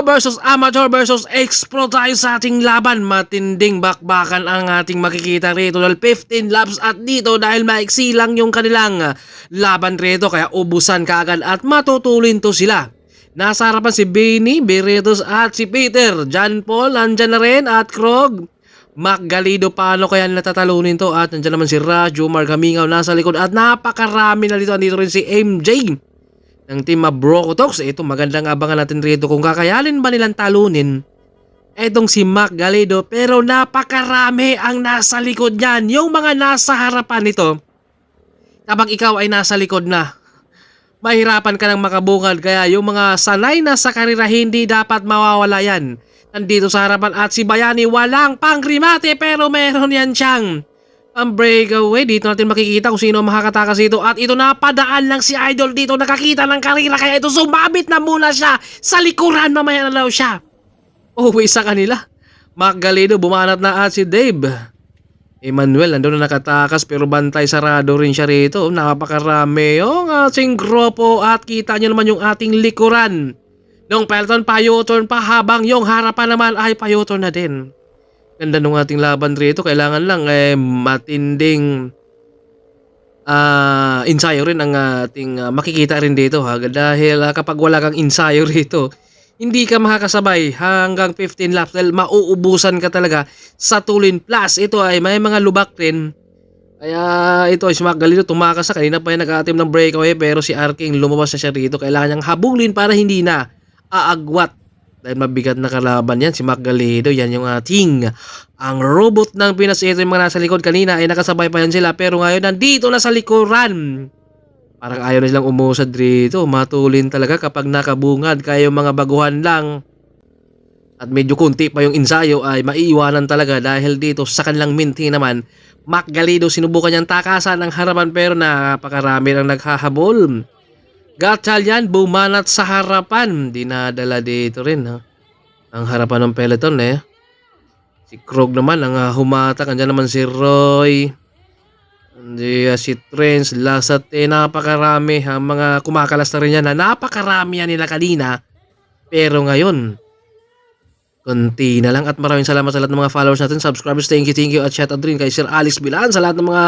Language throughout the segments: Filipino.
Versus Amateur versus Ex-Pro tayo sa ating laban. Matinding bakbakan ang ating makikita rito dahil 15 laps at dito dahil maiksi lang yung kanilang laban rito kaya ubusan kaagad at matutulin to sila. Nasa harapan si Benny, Beretos at si Peter. John Paul, andyan na rin at Krog. Mac Galido, paano kaya natatalunin to? At nandiyan naman si Radyo, Mark nasa likod at napakarami na dito. Andito rin si MJ ng team Broco Talks. Ito magandang abangan natin rito kung kakayanin ba nilang talunin etong si Mac Galido pero napakarami ang nasa likod niyan. Yung mga nasa harapan nito, kapag ikaw ay nasa likod na, mahirapan ka nang makabungad kaya yung mga sanay na sa karera hindi dapat mawawala yan. Nandito sa harapan at si Bayani walang pangrimate pero meron yan siyang ang breakaway. Dito natin makikita kung sino ang makakatakas dito. At ito napadaan lang si Idol dito. Nakakita ng karira. Kaya ito sumabit na muna siya. Sa likuran mamaya na daw siya. Uwi sa kanila. Mac Galido bumanat na at si Dave. Emmanuel nandun na nakatakas pero bantay sarado rin siya rito. Napakarami yung ating grupo at kita nyo naman yung ating likuran. Nung Pelton pa-U-turn pa habang yung harapan naman ay pa-U-turn na din. Ganda nung ating laban rito. Kailangan lang eh, matinding ah ensayo rin ang ating ah, makikita rin dito ha. Dahil ah, kapag wala kang ensayo rito, hindi ka makakasabay hanggang 15 laps dahil mauubusan ka talaga sa tulin. Plus, ito ay may mga lubak rin. Kaya ito ay si Mac Galito tumakas sa kanina pa yung nag-atim ng breakaway pero si Arking lumabas na siya rito. Kailangan niyang habulin para hindi na aagwat dahil mabigat na kalaban yan, si Mac Galido, yan yung ating ang robot ng Pinas. Ito yung mga nasa likod kanina ay nakasabay pa yan sila pero ngayon nandito na sa likuran. Parang ayaw na silang umusad rito. Matulin talaga kapag nakabungad. Kaya yung mga baguhan lang at medyo kunti pa yung ensayo ay maiiwanan talaga dahil dito sa kanilang minti naman Mac Galido sinubukan niyang takasan ang harapan pero napakarami lang naghahabol. Gatchalian bumanat sa harapan. Dinadala dito rin ha. Ang harapan ng peloton eh. Si Krog naman ang uh, humatak. Andiyan naman si Roy. Hindi uh, si Trens, Lasat. Eh napakarami. Ang mga kumakalas na rin yan. Ha? Napakarami yan nila kanina. Pero ngayon, konti na lang at maraming salamat sa lahat ng mga followers natin, subscribers, thank you, thank you at shout out rin kay Sir Alex Bilan sa lahat ng mga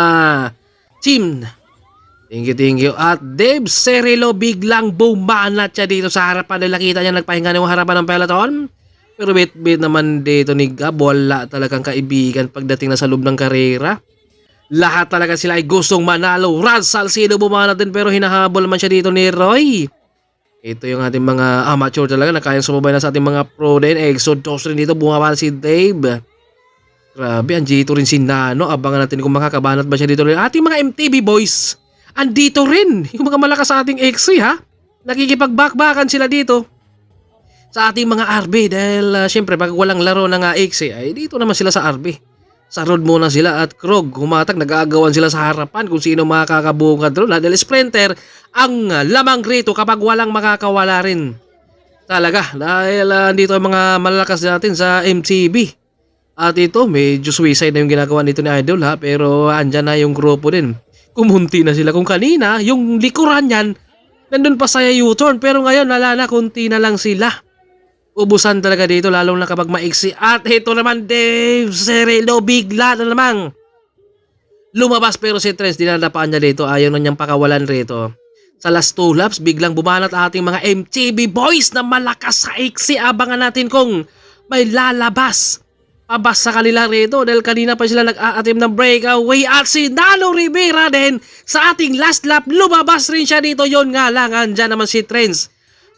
team Thank you, thank you. At Dave Cerilo biglang bumanat siya dito sa harapan. Dahil nakita niya nagpahinga ng harapan ng peloton. Pero bit-bit naman dito ni Gab. Wala talagang kaibigan pagdating na sa loob ng karera. Lahat talaga sila ay gustong manalo. Rad Salcido bumanat din pero hinahabol naman siya dito ni Roy. Ito yung ating mga amateur talaga na kayang sumabay na sa ating mga pro din. Exodus rin dito bumaba si Dave. Grabe, andito rin si Nano. Abangan natin kung makakabanat ba siya dito. Ating mga MTV boys andito rin yung mga malakas sa ating XC ha. Nakikipagbakbakan sila dito sa ating mga RB dahil uh, syempre pag walang laro ng uh, XC ay dito naman sila sa RB. Sa road muna sila at Krog humatak nag-aagawan sila sa harapan kung sino makakabungad doon dahil sprinter ang uh, lamang rito kapag walang makakawala rin. Talaga dahil uh, andito ang mga malalakas natin sa MTB. At ito medyo suicide na yung ginagawa nito ni Idol ha pero andyan na yung grupo din kumunti na sila. Kung kanina, yung likuran yan, nandun pa sa U-turn. Pero ngayon, wala na, kunti na lang sila. Ubusan talaga dito, lalong na kapag maiksi. At ito naman, Dave Cerelo, bigla na namang. Lumabas pero si Trent, dinadapaan niya dito. Ayaw na niyang pakawalan rito. Sa last two laps, biglang bumanat ating mga MTB boys na malakas sa iksi. Abangan natin kung may lalabas abas sa kanila rito dahil kanina pa sila nag-aatim ng breakaway at si Nano Rivera din sa ating last lap. Lumabas rin siya dito. Yon nga lang andyan naman si Trends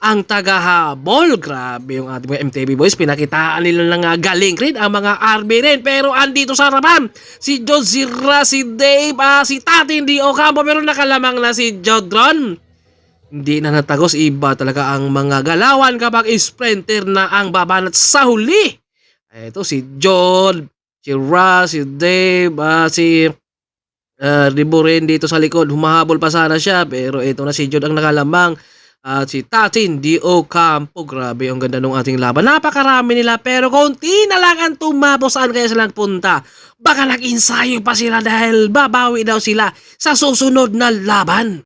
ang tagahabol. Grabe yung ating mga MTV boys pinakitaan nila uh, galing rin ang mga RB rin. Pero andito sa harapan si Jozira si Dave uh, si Tatin Di Ocampo. Pero nakalamang na si Jodron. Hindi na natagos. Iba talaga ang mga galawan kapag sprinter na ang babanat. Sa huli ito si John, si Russ, si Dave, uh, si uh, Ribo rin dito sa likod. Humahabol pa sana siya pero ito na si John ang nakalamang. At si Tatin Di Ocampo. Grabe ang ganda ng ating laban. Napakarami nila pero konti na lang ang tumapo saan kaya sila punta. Baka nag-ensayo pa sila dahil babawi daw sila sa susunod na laban.